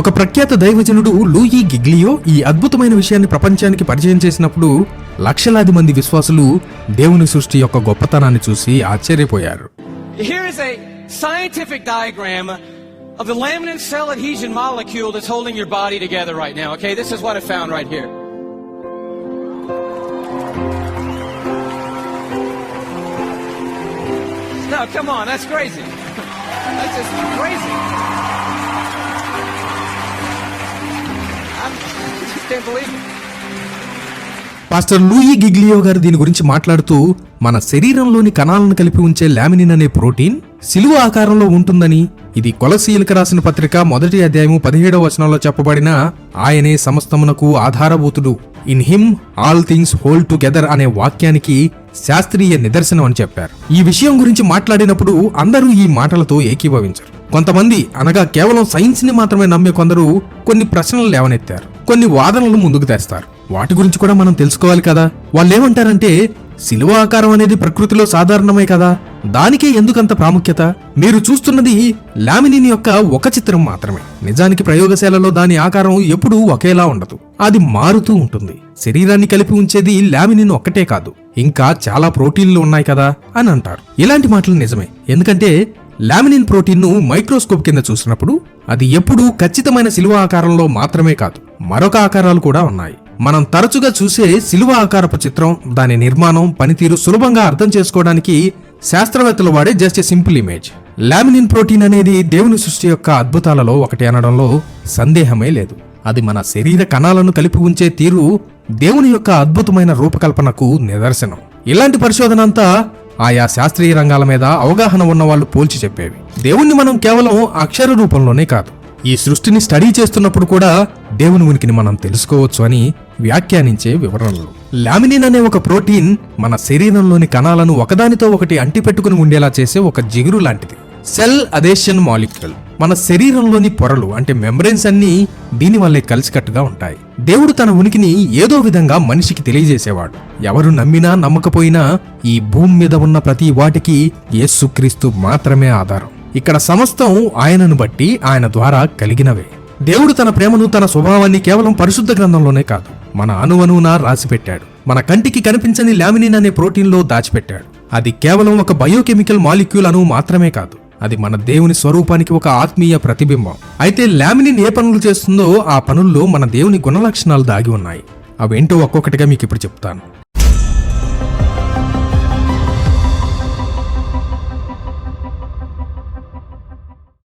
ఒక ప్రఖ్యాత దైవజనుడు లూయి గిగ్లియో ఈ అద్భుతమైన విషయాన్ని ప్రపంచానికి పరిచయం చేసినప్పుడు లక్షలాది మంది విశ్వాసులు దేవుని సృష్టి యొక్క గొప్పతనాన్ని చూసి ఆశ్చర్యపోయారు Here is a scientific diagram of the laminin cell adhesion molecule that's holding your body together right now. Okay, this is what I found right here. No, come on, that's crazy. That's just crazy. Pastor Louie Giglio గారు దీని గురించి మాట్లాడుతూ మన శరీరంలోని కణాలను కలిపి ఉంచే laminin అనే ప్రోటీన్ సిలువ ఆకారంలో ఉంటుందని ఇది కొలసీలకు రాసిన పత్రిక మొదటి అధ్యాయము పదిహేడవ వచనంలో చెప్పబడిన ఆయనే సమస్తమునకు ఆధారభూతుడు. In him all things hold together అనే వాక్యానికి శాస్త్రీయ నిదర్శనం అని చెప్పారు. ఈ విషయం గురించి మాట్లాడినప్పుడు అందరూ ఈ మాటలతో ఏకీభవించరు. కొంతమంది అనగా కేవలం సైన్స్ని మాత్రమే నమ్మే కొందరు కొన్ని ప్రశ్నలు లేవనెత్తారు కొన్ని వాదనలు ముందుకు తెస్తారు. వాటి గురించి కూడా మనం తెలుసుకోవాలి కదా. వాళ్ళేమంటారంటే శిలువ ఆకారం అనేది ప్రకృతిలో సాధారణమే కదా. దానికే ఎందుకంత ప్రాముఖ్యత? మీరు చూస్తున్నది లామినిన్ యొక్క ఒక చిత్రం మాత్రమే. నిజానికి ప్రయోగశాలలో దాని ఆకారం ఎప్పుడూ ఒకేలా ఉండదు. అది మారుతూ ఉంటుంది. శరీరాన్ని కలిపి ఉంచేది లామినిన్ ఒక్కటే కాదు. ఇంకా చాలా ప్రోటీన్లు ఉన్నాయి కదా అని అంటారు. ఇలాంటి మాటలు నిజమే. ఎందుకంటే లామినిన్ ప్రోటీన్ను మైక్రోస్కోప్ కింద చూసినప్పుడు అది ఎప్పుడూ ఖచ్చితమైన శిలువ ఆకారంలో మాత్రమే కాదు మరొక ఆకారాలు కూడా ఉన్నాయి. మనం తరచుగా చూసే శిలువ ఆకారపు చిత్రం దాని నిర్మాణం పనితీరు సులభంగా అర్థం చేసుకోవడానికి శాస్త్రవేత్తలు వాడే just simple image. Laminin protein అనేది దేవుని సృష్టి యొక్క అద్భుతాలలో ఒకటి అనడంలో సందేహమే లేదు. అది మన శరీర కణాలను కలిపి ఉంచే తీరు దేవుని యొక్క అద్భుతమైన రూపకల్పనకు నిదర్శనం. ఇలాంటి పరిశోధన అంతా ఆయా శాస్త్రీయ రంగాల మీద అవగాహన ఉన్న వాళ్ళు పోల్చి చెప్పేవి. దేవుణ్ణి మనం కేవలం అక్షర రూపంలోనే కాదు ఈ సృష్టిని స్టడీ చేస్తున్నప్పుడు కూడా దేవుని ఉనికిని మనం తెలుసుకోవచ్చు అని వ్యాఖ్యానించే వివరణలు. లామినిన్ అనే ఒక ప్రోటీన్ మన శరీరంలోని కణాలను ఒకదానితో ఒకటి అంటిపెట్టుకుని ఉండేలా చేసే ఒక జిగురు లాంటిది. Cell adhesion molecule. మన శరీరంలోని పొరలు అంటే మెంబ్రెన్స్ అన్నీ దీని వల్లే కలిసికట్టుగా ఉంటాయి. దేవుడు తన ఉనికిని ఏదో విధంగా మనిషికి తెలియజేసేవాడు. ఎవరు నమ్మినా నమ్మకపోయినా ఈ భూమి మీద ఉన్న ప్రతి వాటికి యేసుక్రీస్తు మాత్రమే ఆధారం. ఇక్కడ సమస్తం ఆయనను బట్టి ఆయన ద్వారా కలిగినవే. దేవుడు తన ప్రేమను తన స్వభావాన్ని కేవలం పరిశుద్ధ గ్రంథంలోనే కాదు మన అణువణువున రాసిపెట్టాడు. మన కంటికి కనిపించని లామినిన్ అనే ప్రోటీన్లో దాచిపెట్టాడు. అది కేవలం ఒక బయోకెమికల్ మాలిక్యూల్ అణువు మాత్రమే కాదు అది మన దేవుని స్వరూపానికి ఒక ఆత్మీయ ప్రతిబింబం. అయితే లామినిన్ ఏ పనులు చేస్తుందో ఆ పనుల్లో మన దేవుని గుణలక్షణాలు దాగి ఉన్నాయి. అవేంటో ఒక్కొక్కటిగా మీకు ఇప్పుడు చెప్తాను.